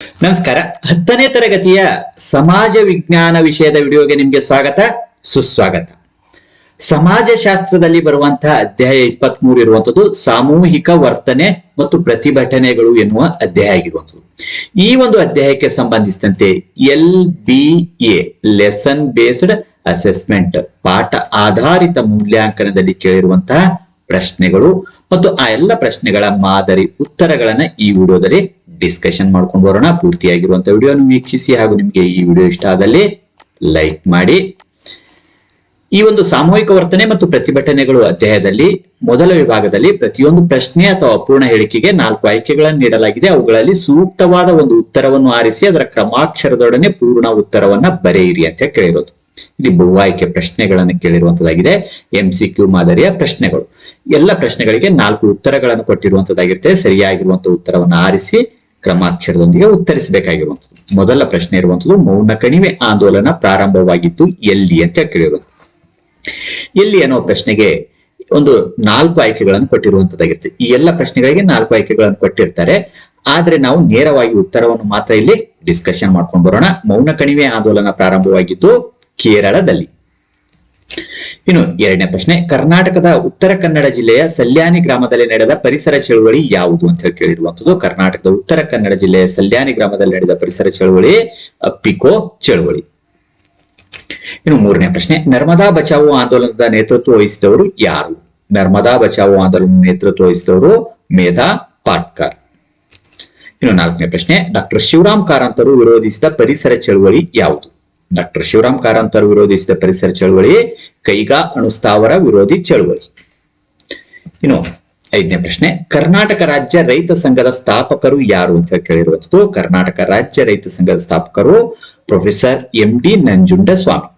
ನಮಸ್ಕಾರ. ಹತ್ತನೇ ತರಗತಿಯ ಸಮಾಜ ವಿಜ್ಞಾನ ವಿಷಯದ ವಿಡಿಯೋಗೆ ನಿಮಗೆ ಸ್ವಾಗತ, ಸುಸ್ವಾಗತ. ಸಮಾಜಶಾಸ್ತ್ರದಲ್ಲಿ ಬರುವಂತಹ ಅಧ್ಯಾಯ ಇಪ್ಪತ್ತ್ ಮೂರು ಇರುವಂತದ್ದು ಸಾಮೂಹಿಕ ವರ್ತನೆ ಮತ್ತು ಪ್ರತಿಭಟನೆಗಳು ಎನ್ನುವ ಅಧ್ಯಾಯ ಆಗಿರುವಂಥದ್ದು. ಈ ಒಂದು ಅಧ್ಯಾಯಕ್ಕೆ ಸಂಬಂಧಿಸಿದಂತೆ L B A lesson based assessment ಪಾಠ ಆಧಾರಿತ ಮೂಲ್ಯಾಂಕನದಲ್ಲಿ ಕೇಳಿರುವಂತಹ ಪ್ರಶ್ನೆಗಳು ಮತ್ತು ಆ ಎಲ್ಲ ಪ್ರಶ್ನೆಗಳ ಮಾದರಿ ಉತ್ತರಗಳನ್ನ ಈ ವಿಡಿಯೋದಲ್ಲಿ ಡಿಸ್ಕಷನ್ ಮಾಡ್ಕೊಂಡು ಬರೋಣ. ಪೂರ್ತಿಯಾಗಿರುವಂತಹ ವಿಡಿಯೋನ ವೀಕ್ಷಿಸಿ ಹಾಗೂ ನಿಮಗೆ ಈ ವಿಡಿಯೋ ಇಷ್ಟ ಆದಲ್ಲಿ ಲೈಕ್ ಮಾಡಿ. ಈ ಒಂದು ಸಾಮೂಹಿಕ ವರ್ತನೆ ಮತ್ತು ಪ್ರತಿಭಟನೆಗಳು ಅಧ್ಯಾಯದಲ್ಲಿ, ಮೊದಲ ವಿಭಾಗದಲ್ಲಿ ಪ್ರತಿಯೊಂದು ಪ್ರಶ್ನೆ ಅಥವಾ ಅಪೂರ್ಣ ಹೇಳಿಕೆಗೆ ನಾಲ್ಕು ಆಯ್ಕೆಗಳನ್ನು ನೀಡಲಾಗಿದೆ. ಅವುಗಳಲ್ಲಿ ಸೂಕ್ತವಾದ ಒಂದು ಉತ್ತರವನ್ನು ಆರಿಸಿ, ಅದರ ಕ್ರಮಾಕ್ಷರದೊಡನೆ ಪೂರ್ಣ ಉತ್ತರವನ್ನ ಬರೆಯಿರಿ ಅಂತ ಕೇಳಿರೋದು. ಇಲ್ಲಿ ಬಹು ಆಯ್ಕೆ ಪ್ರಶ್ನೆಗಳನ್ನು ಕೇಳಿರುವಂತದ್ದಾಗಿದೆ ಎಂ ಸಿ ಕ್ಯೂ ಮಾದರಿಯ ಪ್ರಶ್ನೆಗಳು. ಎಲ್ಲ ಪ್ರಶ್ನೆಗಳಿಗೆ ನಾಲ್ಕು ಉತ್ತರಗಳನ್ನು ಕೊಟ್ಟಿರುವಂತದ್ದಾಗಿರುತ್ತೆ ಸರಿಯಾಗಿರುವಂತಹ ಉತ್ತರವನ್ನು ಆರಿಸಿ ಕ್ರಮಾಕ್ಷರದೊಂದಿಗೆ ಉತ್ತರಿಸಬೇಕಾಗಿರುವಂಥದ್ದು. ಮೊದಲ ಪ್ರಶ್ನೆ ಇರುವಂಥದ್ದು, ಮೌನ ಕಣಿವೆ ಆಂದೋಲನ ಪ್ರಾರಂಭವಾಗಿದ್ದು ಎಲ್ಲಿ ಅಂತ ಕೇಳಿರುವಂಥದ್ದು. ಎಲ್ಲಿ ಅನ್ನೋ ಪ್ರಶ್ನೆಗೆ ಒಂದು ನಾಲ್ಕು ಆಯ್ಕೆಗಳನ್ನು ಕೊಟ್ಟಿರುವಂತದ್ದಾಗಿರುತ್ತೆ ಈ ಎಲ್ಲ ಪ್ರಶ್ನೆಗಳಿಗೆ ನಾಲ್ಕು ಆಯ್ಕೆಗಳನ್ನು ಕೊಟ್ಟಿರ್ತಾರೆ. ಆದ್ರೆ ನಾವು ನೇರವಾಗಿ ಉತ್ತರವನ್ನು ಮಾತ್ರ ಇಲ್ಲಿ ಡಿಸ್ಕಷನ್ ಮಾಡ್ಕೊಂಡು ಬರೋಣ. ಮೌನ ಕಣಿವೆ ಆಂದೋಲನ ಪ್ರಾರಂಭವಾಗಿದ್ದು ಕೇರಳದಲ್ಲಿ. ಇನ್ನು ಎರಡನೇ ಪ್ರಶ್ನೆ, ಕರ್ನಾಟಕದ ಉತ್ತರ ಕನ್ನಡ ಜಿಲ್ಲೆಯ ಸಲ್ಯಾನಿ ಗ್ರಾಮದಲ್ಲಿ ನಡೆದ ಪರಿಸರ ಚಳುವಳಿ ಯಾವುದು ಅಂತ ಹೇಳಿ ಕೇಳಿರುವಂತದ್ದು ಕರ್ನಾಟಕದ ಉತ್ತರ ಕನ್ನಡ ಜಿಲ್ಲೆಯ ಸಲ್ಯಾನಿ ಗ್ರಾಮದಲ್ಲಿ ನಡೆದ ಪರಿಸರ ಚಳುವಳಿ ಅಪ್ಪಿಕೋ ಚಳುವಳಿ. ಇನ್ನು ಮೂರನೇ ಪ್ರಶ್ನೆ, ನರ್ಮದಾ ಬಚಾವು ಆಂದೋಲನದ ನೇತೃತ್ವ ವಹಿಸಿದವರು ಯಾರು? ನರ್ಮದಾ ಬಚಾವೋ ಆಂದೋಲನ ನೇತೃತ್ವ ವಹಿಸಿದವರು ಮೇಧಾ ಪಾಟ್ಕರ್. ಇನ್ನು ನಾಲ್ಕನೇ ಪ್ರಶ್ನೆ, ಡಾಕ್ಟರ್ ಶಿವರಾಮ್ ಕಾರಂತರು ವಿರೋಧಿಸಿದ ಪರಿಸರ ಚಳುವಳಿ ಯಾವುದು? ಡಾಕ್ಟರ್ ಶಿವರಾಮ್ ಕಾರಂತರು ವಿರೋಧಿಸಿದ ಪರಿಸರ ಚಳುವಳಿ ಕೈಗಾ ಅಣುಸ್ಥಾವರ ವಿರೋಧಿ ಚಳುವಳಿ. ಇನ್ನು ಐದನೇ ಪ್ರಶ್ನೆ, ಕರ್ನಾಟಕ ರಾಜ್ಯ ರೈತ ಸಂಘದ ಸ್ಥಾಪಕರು ಯಾರು ಅಂತ ಕೇಳಿರುವಂತದ್ದು ಕರ್ನಾಟಕ ರಾಜ್ಯ ರೈತ ಸಂಘದ ಸ್ಥಾಪಕರು ಪ್ರೊಫೆಸರ್ ಎಂ ಡಿ ನಂಜುಂಡಸ್ವಾಮಿ.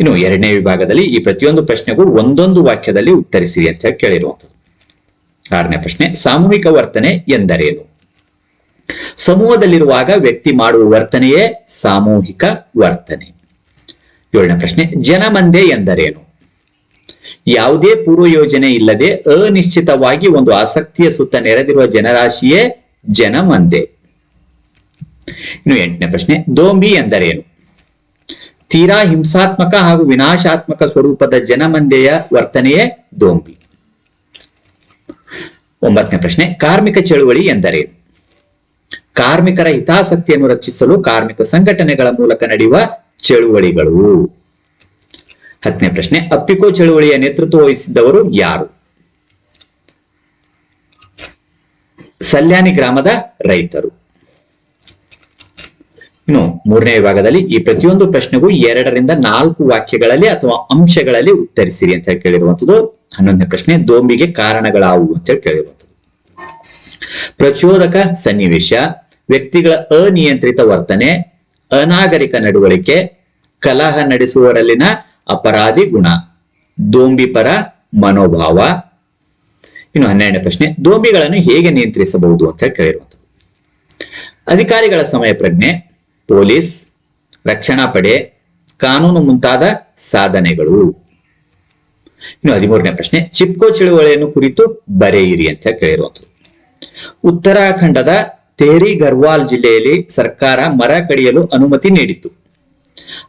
ಇನ್ನು ಎರಡನೇ ವಿಭಾಗದಲ್ಲಿ ಈ ಪ್ರತಿಯೊಂದು ಪ್ರಶ್ನೆಗೂ ಒಂದೊಂದು ವಾಕ್ಯದಲ್ಲಿ ಉತ್ತರಿಸಿರಿ ಅಂತ ಹೇಳಿ ಕೇಳಿರುವಂತದ್ದು ಆರನೇ ಪ್ರಶ್ನೆ, ಸಾಮೂಹಿಕ ವರ್ತನೆ ಎಂದರೇನು? ಸಮೂಹದಲ್ಲಿರುವಾಗ ವ್ಯಕ್ತಿ ಮಾಡುವ ವರ್ತನೆಯೇ ಸಾಮೂಹಿಕ ವರ್ತನೆ. ಏಳನೇ ಪ್ರಶ್ನೆ, ಜನಮಂದೆ ಎಂದರೇನು? ಯಾವುದೇ ಪೂರ್ವ ಯೋಜನೆ ಇಲ್ಲದೆ ಅನಿಶ್ಚಿತವಾಗಿ ಒಂದು ಆಸಕ್ತಿಯ ಸುತ್ತ ನೆರೆದಿರುವ ಜನರಾಶಿಯೇ ಜನಮಂದೆ. ಇನ್ನು ಎಂಟನೇ ಪ್ರಶ್ನೆ, ದೋಂಬಿ ಎಂದರೇನು? ತೀರಾ ಹಿಂಸಾತ್ಮಕ ಹಾಗೂ ವಿನಾಶಾತ್ಮಕ ಸ್ವರೂಪದ ಜನಮಂದೆಯ ವರ್ತನೆಯೇ ದೋಂಬಿ. ಒಂಬತ್ತನೇ ಪ್ರಶ್ನೆ, ಕಾರ್ಮಿಕ ಚಳುವಳಿ ಎಂದರೇನು? ಕಾರ್ಮಿಕರ ಹಿತಾಸಕ್ತಿಯನ್ನು ರಕ್ಷಿಸಲು ಕಾರ್ಮಿಕ ಸಂಘಟನೆಗಳ ಮೂಲಕ ನಡೆಯುವ ಚಳುವಳಿಗಳು. ಹತ್ತನೇ ಪ್ರಶ್ನೆ, ಅಪ್ಪಿಕೋ ಚಳುವಳಿಯ ನೇತೃತ್ವ ವಹಿಸಿದ್ದವರು ಯಾರು? ಸಲ್ಯಾನಿ ಗ್ರಾಮದ ರೈತರು. ಇನ್ನು ಮೂರನೇ ವಿಭಾಗದಲ್ಲಿ ಈ ಪ್ರತಿಯೊಂದು ಪ್ರಶ್ನೆಗೂ ಎರಡರಿಂದ ನಾಲ್ಕು ವಾಕ್ಯಗಳಲ್ಲಿ ಅಥವಾ ಅಂಶಗಳಲ್ಲಿ ಉತ್ತರಿಸಿರಿ ಅಂತ ಹೇಳಿ ಕೇಳಿರುವಂತದ್ದು ಹನ್ನೊಂದನೇ ಪ್ರಶ್ನೆ, ದೋಂಬಿಗೆ ಕಾರಣಗಳಾವು ಅಂತ ಹೇಳಿ ಕೇಳಿರುವಂತದ್ದು ಪ್ರಚೋದಕ ಸನ್ನಿವೇಶ, ವ್ಯಕ್ತಿಗಳ ಅನಿಯಂತ್ರಿತ ವರ್ತನೆ ಅನಾಗರಿಕ ನಡವಳಿಕೆ, ಕಲಹ ನಡೆಸುವವರಲ್ಲಿನ ಅಪರಾಧಿ ಗುಣ, ದೋಂಬಿಪರ ಮನೋಭಾವ. ಇನ್ನು ಹನ್ನೆರಡನೇ ಪ್ರಶ್ನೆ, ದೋಂಬಿಗಳನ್ನು ಹೇಗೆ ನಿಯಂತ್ರಿಸಬಹುದು ಅಂತ ಕೇಳಿರುವಂಥದ್ದು. ಅಧಿಕಾರಿಗಳ ಸಮಯ ಪ್ರಜ್ಞೆ, ಪೊಲೀಸ್, ರಕ್ಷಣಾ ಪಡೆ, ಕಾನೂನು ಮುಂತಾದ ಸಾಧನೆಗಳು. ಇನ್ನು ಹದಿಮೂರನೇ ಪ್ರಶ್ನೆ, ಚಿಪ್ಕೋ ಚಳುವಳಿಯನ್ನು ಕುರಿತು ಬರೆಯಿರಿ ಅಂತ ಕೇಳಿರುವಂಥದ್ದು. ಉತ್ತರಾಖಂಡದ ತೇರಿ ಗರ್ವಾಲ್ ಜಿಲ್ಲೆಯಲ್ಲಿ ಸರ್ಕಾರ ಮರ ಕಡಿಯಲು ಅನುಮತಿ ನೀಡಿತು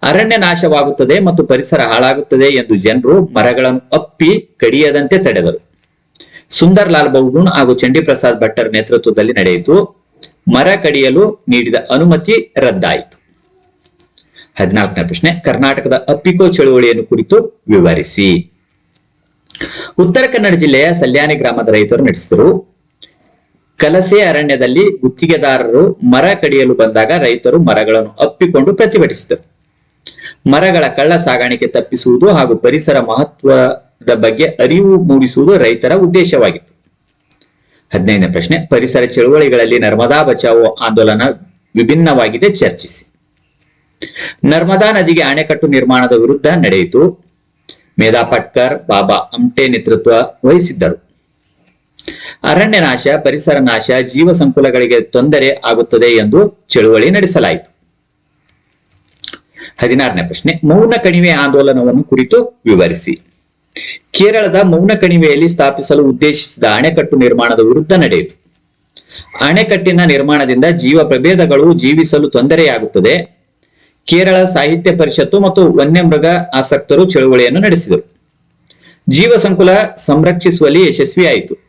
ಅರಣ್ಯ ನಾಶವಾಗುತ್ತದೆ ಮತ್ತು ಪರಿಸರ ಹಾಳಾಗುತ್ತದೆ ಎಂದು ಜನರು ಮರಗಳನ್ನು ಅಪ್ಪಿ ಕಡಿಯದಂತೆ ತಡೆದರು. ಸುಂದರ್ ಲಾಲ್ ಬೌಗುಣ್ ಹಾಗೂ ಚಂಡಿಪ್ರಸಾದ್ ಭಟ್ಟರ್ ನೇತೃತ್ವದಲ್ಲಿ ನಡೆಯಿತು. ಮರ ಕಡಿಯಲು ನೀಡಿದ ಅನುಮತಿ ರದ್ದಾಯಿತು. ಹದಿನಾಲ್ಕನೇ ಪ್ರಶ್ನೆ, ಕರ್ನಾಟಕದ ಅಪ್ಪಿಕೋ ಚಳುವಳಿಯನ್ನು ಕುರಿತು ವಿವರಿಸಿ. ಉತ್ತರ ಕನ್ನಡ ಜಿಲ್ಲೆಯ ಸಲ್ಯಾನಿ ಗ್ರಾಮದ ರೈತರು ನಡೆಸಿದರು. ಕಲಸೆ ಅರಣ್ಯದಲ್ಲಿ ಗುತ್ತಿಗೆದಾರರು ಮರ ಕಡಿಯಲು ಬಂದಾಗ ರೈತರು ಮರಗಳನ್ನು ಅಪ್ಪಿಕೊಂಡು ಪ್ರತಿಭಟಿಸಿದರು. ಮರಗಳ ಕಳ್ಳ ಸಾಗಾಣಿಕೆ ತಪ್ಪಿಸುವುದು ಹಾಗೂ ಪರಿಸರ ಮಹತ್ವದ ಬಗ್ಗೆ ಅರಿವು ಮೂಡಿಸುವುದು ರೈತರ ಉದ್ದೇಶವಾಗಿತ್ತು. ಹದಿನೈದನೇ ಪ್ರಶ್ನೆ, ಪರಿಸರ ಚಳುವಳಿಗಳಲ್ಲಿ ನರ್ಮದಾ ಬಚಾವೋ ಆಂದೋಲನ ವಿಭಿನ್ನವಾಗಿದೆ ಚರ್ಚಿಸಿ. ನರ್ಮದಾ ನದಿಗೆ ಅಣೆಕಟ್ಟು ನಿರ್ಮಾಣದ ವಿರುದ್ಧ ನಡೆಯಿತು. ಮೇಧಾ ಪಟ್ಕರ್, ಬಾಬಾ ಅಮ್ಟೆ ನೇತೃತ್ವ ವಹಿಸಿದ್ದರು. ಅರಣ್ಯ ನಾಶ ಪರಿಸರ ನಾಶ, ಜೀವ ಸಂಕುಲಗಳಿಗೆ ತೊಂದರೆ ಆಗುತ್ತದೆ ಎಂದು ಚಳುವಳಿ ನಡೆಸಲಾಯಿತು. ಹದಿನಾರನೇ ಪ್ರಶ್ನೆ, ಮೌನ ಕಣಿವೆ ಆಂದೋಲನವನ್ನು ಕುರಿತು ವಿವರಿಸಿ. ಕೇರಳದ ಮೌನ ಕಣಿವೆಯಲ್ಲಿ ಸ್ಥಾಪಿಸಲು ಉದ್ದೇಶಿಸಿದ ಅಣೆಕಟ್ಟು ನಿರ್ಮಾಣದ ವಿರುದ್ಧ ನಡೆಯಿತು. ಅಣೆಕಟ್ಟಿನ ನಿರ್ಮಾಣದಿಂದ ಜೀವ ಪ್ರಭೇದಗಳು ಜೀವಿಸಲು ತೊಂದರೆಯಾಗುತ್ತದೆ. ಕೇರಳ ಸಾಹಿತ್ಯ ಪರಿಷತ್ತು ಮತ್ತು ವನ್ಯಮೃಗ ಆಸಕ್ತರು ಚಳುವಳಿಯನ್ನು ನಡೆಸಿದರು. ಜೀವ ಸಂಕುಲ ಸಂರಕ್ಷಿಸುವಲ್ಲಿ ಯಶಸ್ವಿಯಾಯಿತು.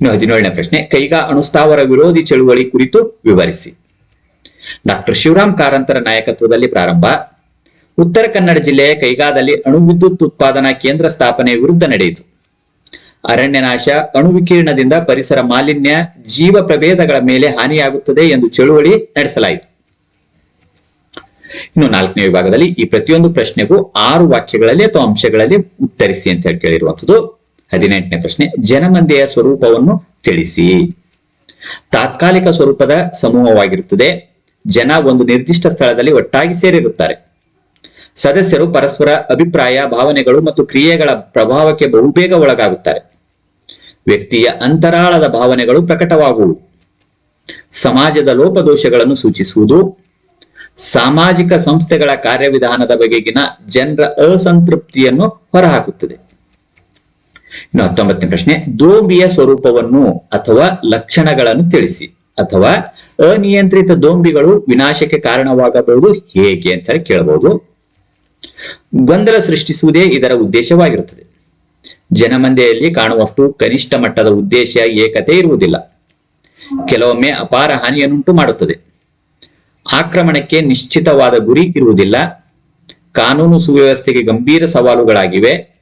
ಇನ್ನು ಹದಿನೇಳನೇ ಪ್ರಶ್ನೆ, ಕೈಗಾ ಅಣುಸ್ಥಾವರ ವಿರೋಧಿ ಚಳುವಳಿ ಕುರಿತು ವಿವರಿಸಿ. ಡಾಕ್ಟರ್ ಶಿವರಾಮ್ ಕಾರಂತರ ನಾಯಕತ್ವದಲ್ಲಿ ಪ್ರಾರಂಭ. ಉತ್ತರ ಕನ್ನಡ ಜಿಲ್ಲೆಯ ಕೈಗಾದಲ್ಲಿ ಅಣು ವಿದ್ಯುತ್ ಉತ್ಪಾದನಾ ಕೇಂದ್ರ ಸ್ಥಾಪನೆ ವಿರುದ್ಧ ನಡೆಯಿತು. ಅರಣ್ಯನಾಶ, ಅಣು ವಿಕಿರಣದಿಂದ ಪರಿಸರ ಮಾಲಿನ್ಯ, ಜೀವ ಪ್ರಭೇದಗಳ ಮೇಲೆ ಹಾನಿಯಾಗುತ್ತದೆ ಎಂದು ಚಳುವಳಿ ನಡೆಸಲಾಯಿತು. ಇನ್ನು ನಾಲ್ಕನೇ ವಿಭಾಗದಲ್ಲಿ ಈ ಪ್ರತಿಯೊಂದು ಪ್ರಶ್ನೆಗೂ ಆರು ವಾಕ್ಯಗಳಲ್ಲಿ ಅಥವಾ ಅಂಶಗಳಲ್ಲಿ ಉತ್ತರಿಸಿ ಅಂತ ಹೇಳಿ ಕೇಳಿರುವಂತದ್ದು ಹದಿನೆಂಟನೇ ಪ್ರಶ್ನೆ, ಜನಮಂದೆಯ ಸ್ವರೂಪವನ್ನು ತಿಳಿಸಿ. ತಾತ್ಕಾಲಿಕ ಸ್ವರೂಪದ ಸಮೂಹವಾಗಿರುತ್ತದೆ. ಜನ ಒಂದು ನಿರ್ದಿಷ್ಟ ಸ್ಥಳದಲ್ಲಿ ಒಟ್ಟಾಗಿ ಸೇರಿರುತ್ತಾರೆ. ಸದಸ್ಯರು ಪರಸ್ಪರ ಅಭಿಪ್ರಾಯ, ಭಾವನೆಗಳು ಮತ್ತು ಕ್ರಿಯೆಗಳ ಪ್ರಭಾವಕ್ಕೆ ಬಹುಬೇಗ ಒಳಗಾಗುತ್ತಾರೆ. ವ್ಯಕ್ತಿಯ ಅಂತರಾಳದ ಭಾವನೆಗಳು ಪ್ರಕಟವಾಗುವು. ಸಮಾಜದ ಲೋಪದೋಷಗಳನ್ನು ಸೂಚಿಸುವುದು. ಸಾಮಾಜಿಕ ಸಂಸ್ಥೆಗಳ ಕಾರ್ಯವಿಧಾನದ ಬಗೆಗಿನ ಜನರ ಅಸಂತೃಪ್ತಿಯನ್ನು ಹೊರಹಾಕುತ್ತದೆ. ಇನ್ನು ಹತ್ತೊಂಬತ್ತನೇ ಪ್ರಶ್ನೆ, ದೋಂಬಿಯ ಸ್ವರೂಪವನ್ನು ಅಥವಾ ಲಕ್ಷಣಗಳನ್ನು ತಿಳಿಸಿ, ಅಥವಾ ಅನಿಯಂತ್ರಿತ ದೋಂಬಿಗಳು ವಿನಾಶಕ್ಕೆ ಕಾರಣವಾಗಬಹುದು ಹೇಗೆ ಅಂತ ಹೇಳಿ ಕೇಳಬಹುದು ಗೊಂದಲ ಸೃಷ್ಟಿಸುವುದೇ ಇದರ ಉದ್ದೇಶವಾಗಿರುತ್ತದೆ. ಜನಮಂದೆಯಲ್ಲಿ ಕಾಣುವಷ್ಟು ಕನಿಷ್ಠ ಮಟ್ಟದ ಉದ್ದೇಶ ಏಕತೆ ಇರುವುದಿಲ್ಲ. ಕೆಲವೊಮ್ಮೆ ಅಪಾರ ಹಾನಿಯನ್ನುಂಟು ಮಾಡುತ್ತದೆ. ಆಕ್ರಮಣಕ್ಕೆ ನಿಶ್ಚಿತವಾದ ಗುರಿ ಇರುವುದಿಲ್ಲ. ಕಾನೂನು ಸುವ್ಯವಸ್ಥೆಗೆ ಗಂಭೀರ ಸವಾಲುಗಳಾಗಿವೆ.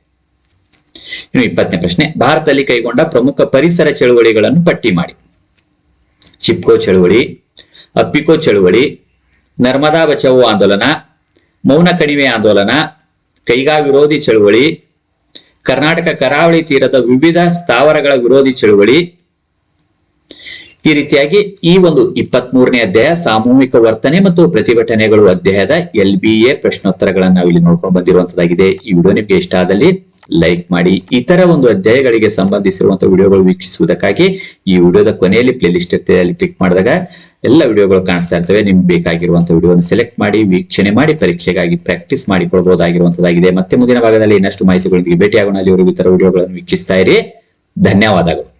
ಇನ್ನು ಇಪ್ಪತ್ತನೇ ಪ್ರಶ್ನೆ, ಭಾರತದಲ್ಲಿ ಕೈಗೊಂಡ ಪ್ರಮುಖ ಪರಿಸರ ಚಳುವಳಿಗಳನ್ನು ಪಟ್ಟಿ ಮಾಡಿ. ಚಿಪ್ಕೋ ಚಳುವಳಿ, ಅಪ್ಪಿಕೋ ಚಳುವಳಿ, ನರ್ಮದಾ ಬಚಾವೋ ಆಂದೋಲನ, ಮೌನ ಕಣಿವೆ ಆಂದೋಲನ, ಕೈಗಾ ವಿರೋಧಿ ಚಳುವಳಿ, ಕರ್ನಾಟಕ ಕರಾವಳಿ ತೀರದ ವಿವಿಧ ಸ್ಥಾವರಗಳ ವಿರೋಧಿ ಚಳುವಳಿ. ಈ ರೀತಿಯಾಗಿ ಈ ಒಂದು ಇಪ್ಪತ್ತ್ ಮೂರನೇ ಅಧ್ಯಾಯ ಸಾಮೂಹಿಕ ವರ್ತನೆ ಮತ್ತು ಪ್ರತಿಭಟನೆಗಳು ಅಧ್ಯಾಯದ ಎಲ್ ಬಿ ಎ ಪ್ರಶ್ನೋತ್ತರಗಳನ್ನು ನಾವಿಲ್ಲಿ ನೋಡ್ಕೊಂಡು ಬಂದಿರುವಂತದ್ದಾಗಿದೆ. ಈ ವಿಡಿಯೋ ನಿಮಗೆ ಇಷ್ಟ ಆದಲ್ಲಿ ಲೈಕ್ ಮಾಡಿ ಇತರ ಒಂದು ಅಧ್ಯಾಯಗಳಿಗೆ ಸಂಬಂಧಿಸಿರುವಂತಹ ವಿಡಿಯೋಗಳು ವೀಕ್ಷಿಸುವುದಕ್ಕಾಗಿ ಈ ವಿಡಿಯೋದ ಕೊನೆಯಲ್ಲಿ ಪ್ಲೇ ಲಿಸ್ಟ್ ಇರ್ತದೆ ಅಲ್ಲಿ ಕ್ಲಿಕ್ ಮಾಡಿದಾಗ ಎಲ್ಲ ವಿಡಿಯೋಗಳು ಕಾಣಿಸ್ತಾ ಇರ್ತವೆ. ನಿಮ್ಗೆ ಬೇಕಾಗಿರುವಂತಹ ವಿಡಿಯೋನ ಸೆಲೆಕ್ಟ್ ಮಾಡಿ, ವೀಕ್ಷಣೆ ಮಾಡಿ, ಪರೀಕ್ಷೆಗಾಗಿ ಪ್ರಾಕ್ಟೀಸ್ ಮಾಡಿಕೊಳ್ಬಹುದಾಗಿರುವಂತದ್ದಾಗಿದೆ ಮತ್ತೆ ಮುಂದಿನ ಭಾಗದಲ್ಲಿ ಇನ್ನಷ್ಟು ಮಾಹಿತಿಗಳೊಂದಿಗೆ ಭೇಟಿಯಾಗೋಣ. ಅಲ್ಲಿವರೆಗೂ ಇತರ ವಿಡಿಯೋಗಳನ್ನು ವೀಕ್ಷಿಸ್ತಾ ಇರಿ. ಧನ್ಯವಾದಗಳು.